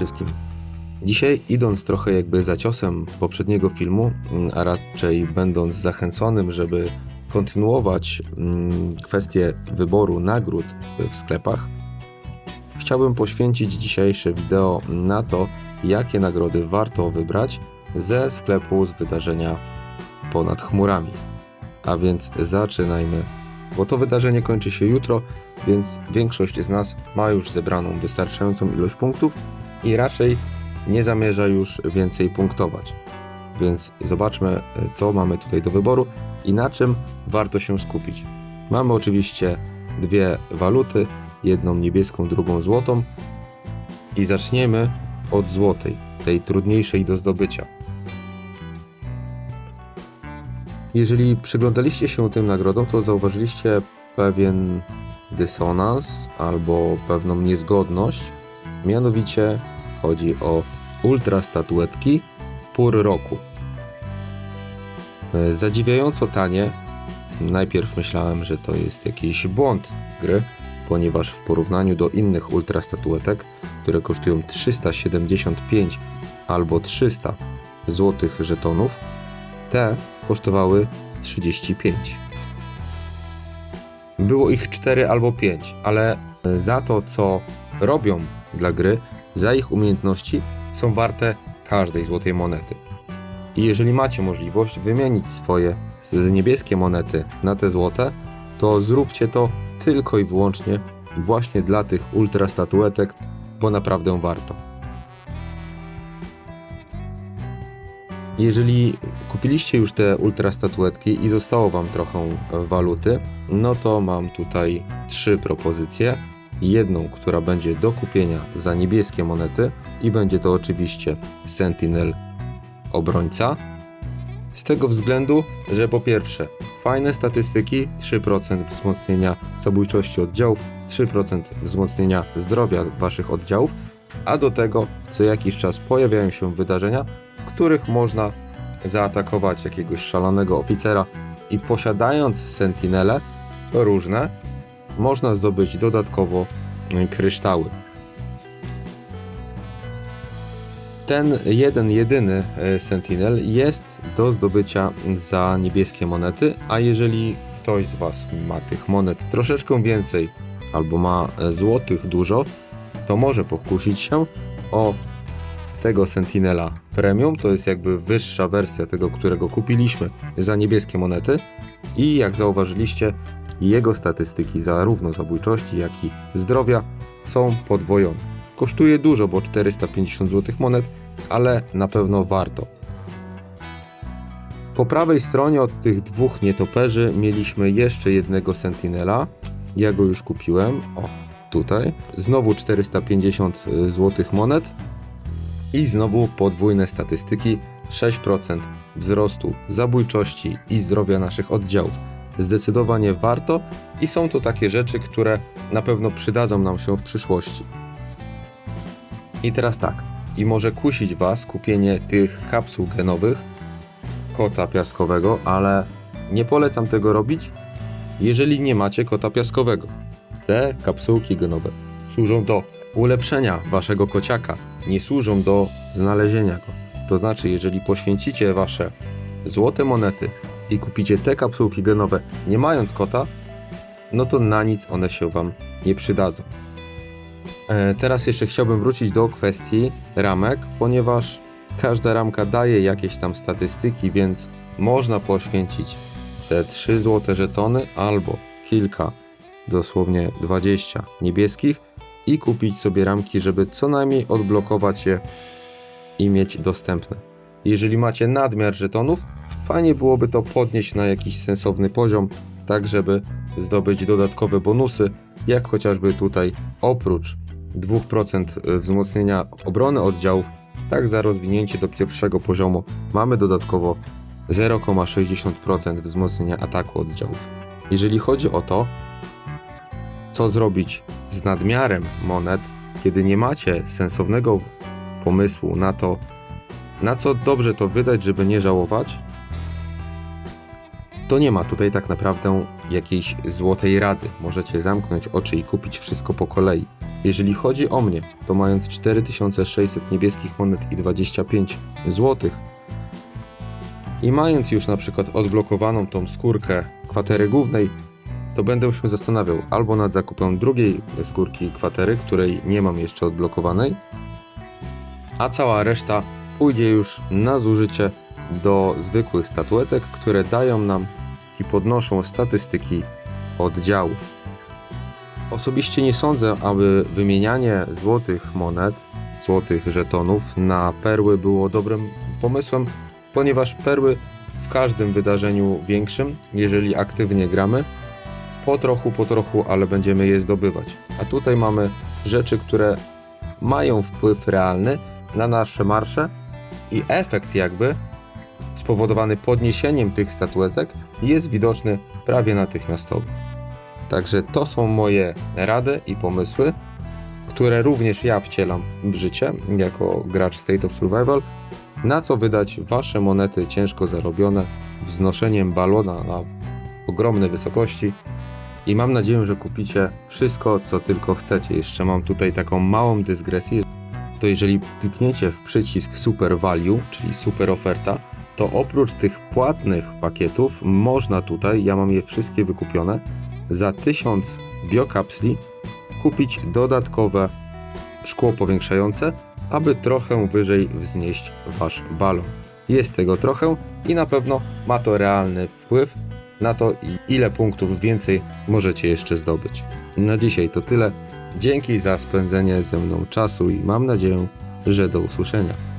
wszystkim. Dzisiaj idąc trochę jakby za ciosem poprzedniego filmu, mm, a raczej będąc zachęconym, żeby kontynuować mm, kwestię wyboru nagród w sklepach, chciałbym poświęcić dzisiejsze wideo na to, jakie nagrody warto wybrać ze sklepu z wydarzenia ponad chmurami. A więc zaczynajmy, bo to wydarzenie kończy się jutro, więc większość z nas ma już zebraną wystarczającą ilość punktów i raczej nie zamierza już więcej punktować. Więc zobaczmy, co mamy tutaj do wyboru i na czym warto się skupić. Mamy oczywiście dwie waluty, jedną niebieską, drugą złotą i zaczniemy od złotej, tej trudniejszej do zdobycia. Jeżeli przyglądaliście się tym nagrodom, to zauważyliście pewien dysonans albo pewną niezgodność. Mianowicie chodzi o ultra statuetki pór roku. E, Zadziwiająco tanie. Najpierw myślałem, że to jest jakiś błąd gry, ponieważ w porównaniu do innych ultra statuetek, które kosztują 375 albo 300 złotych żetonów, te kosztowały 35. Było ich 4 albo 5, ale za to, co robią dla gry, za ich umiejętności, są warte każdej złotej monety. I jeżeli macie możliwość wymienić swoje niebieskie monety na te złote, to zróbcie to tylko i wyłącznie właśnie dla tych ultra statuetek, bo naprawdę warto. Jeżeli kupiliście już te ultra statuetki i zostało Wam trochę waluty, no to mam tutaj trzy propozycje. Jedną, która będzie do kupienia za niebieskie monety i będzie to oczywiście Sentinel Obrońca. Z tego względu, że po pierwsze fajne statystyki, 3% wzmocnienia zabójczości oddziałów, 3% wzmocnienia zdrowia Waszych oddziałów, a do tego co jakiś czas pojawiają się wydarzenia, w których można zaatakować jakiegoś szalonego oficera i posiadając sentinele różne, można zdobyć dodatkowo y, kryształy. Ten jeden, jedyny y, sentinel jest do zdobycia za niebieskie monety, a jeżeli ktoś z Was ma tych monet troszeczkę więcej albo ma e, złotych dużo, to może pokusić się o tego Sentinela Premium. To jest jakby wyższa wersja tego, którego kupiliśmy za niebieskie monety. I jak zauważyliście, jego statystyki zarówno zabójczości, jak i zdrowia są podwojone. Kosztuje dużo, bo 450 zł monet, ale na pewno warto. Po prawej stronie od tych dwóch nietoperzy mieliśmy jeszcze jednego Sentinela. Ja go już kupiłem. O, tutaj. Znowu 450 zł monet. I znowu podwójne statystyki. 6% wzrostu zabójczości i zdrowia naszych oddziałów. Zdecydowanie warto i są to takie rzeczy, które na pewno przydadzą nam się w przyszłości. I teraz tak, i może kusić Was kupienie tych kapsuł genowych kota piaskowego, ale nie polecam tego robić, jeżeli nie macie kota piaskowego. Te kapsułki genowe służą do ulepszenia waszego kociaka, nie służą do znalezienia go. To znaczy, jeżeli poświęcicie wasze złote monety i kupicie te kapsułki genowe nie mając kota, no to na nic one się wam nie przydadzą. E, Teraz jeszcze chciałbym wrócić do kwestii ramek, ponieważ każda ramka daje jakieś tam statystyki, więc można poświęcić te 3 złote żetony albo kilka, dosłownie 20 niebieskich i kupić sobie ramki, żeby co najmniej odblokować je i mieć dostępne. Jeżeli macie nadmiar żetonów, fajnie byłoby to podnieść na jakiś sensowny poziom, tak żeby zdobyć dodatkowe bonusy, jak chociażby tutaj oprócz 2% wzmocnienia obrony oddziałów, tak za rozwinięcie do pierwszego poziomu mamy dodatkowo 0,60% wzmocnienia ataku oddziałów. Jeżeli chodzi o to, co zrobić z nadmiarem monet, kiedy nie macie sensownego pomysłu na to, na co dobrze to wydać, żeby nie żałować, to nie ma tutaj tak naprawdę jakiejś złotej rady. Możecie zamknąć oczy i kupić wszystko po kolei. Jeżeli chodzi o mnie, to mając 4600 niebieskich monet i 25 złotych i mając już na przykład odblokowaną tą skórkę kwatery głównej, to będę się zastanawiał albo nad zakupem drugiej skórki kwatery, której nie mam jeszcze odblokowanej, a cała reszta pójdzie już na zużycie do zwykłych statuetek, które dają nam i podnoszą statystyki oddziałów. Osobiście nie sądzę, aby wymienianie złotych monet, złotych żetonów na perły było dobrym pomysłem, ponieważ perły w każdym wydarzeniu większym, jeżeli aktywnie gramy, po trochu, po trochu, ale będziemy je zdobywać. A tutaj mamy rzeczy, które mają wpływ realny na nasze marsze i efekt jakby spowodowany podniesieniem tych statuetek jest widoczny prawie natychmiastowo. Także to są moje rady i pomysły, które również ja wcielam w życie jako gracz State of Survival. Na co wydać wasze monety ciężko zarobione wznoszeniem balona na ogromne wysokości. I mam nadzieję, że kupicie wszystko, co tylko chcecie. Jeszcze mam tutaj taką małą dysgresję. To jeżeli klikniecie w przycisk Super Value, czyli super oferta, to oprócz tych płatnych pakietów można tutaj, ja mam je wszystkie wykupione, za 1000 biokapsli kupić dodatkowe szkło powiększające, aby trochę wyżej wznieść wasz balon. Jest tego trochę i na pewno ma to realny wpływ na to, ile punktów więcej możecie jeszcze zdobyć. Na dzisiaj to tyle. Dzięki za spędzenie ze mną czasu i mam nadzieję, że do usłyszenia.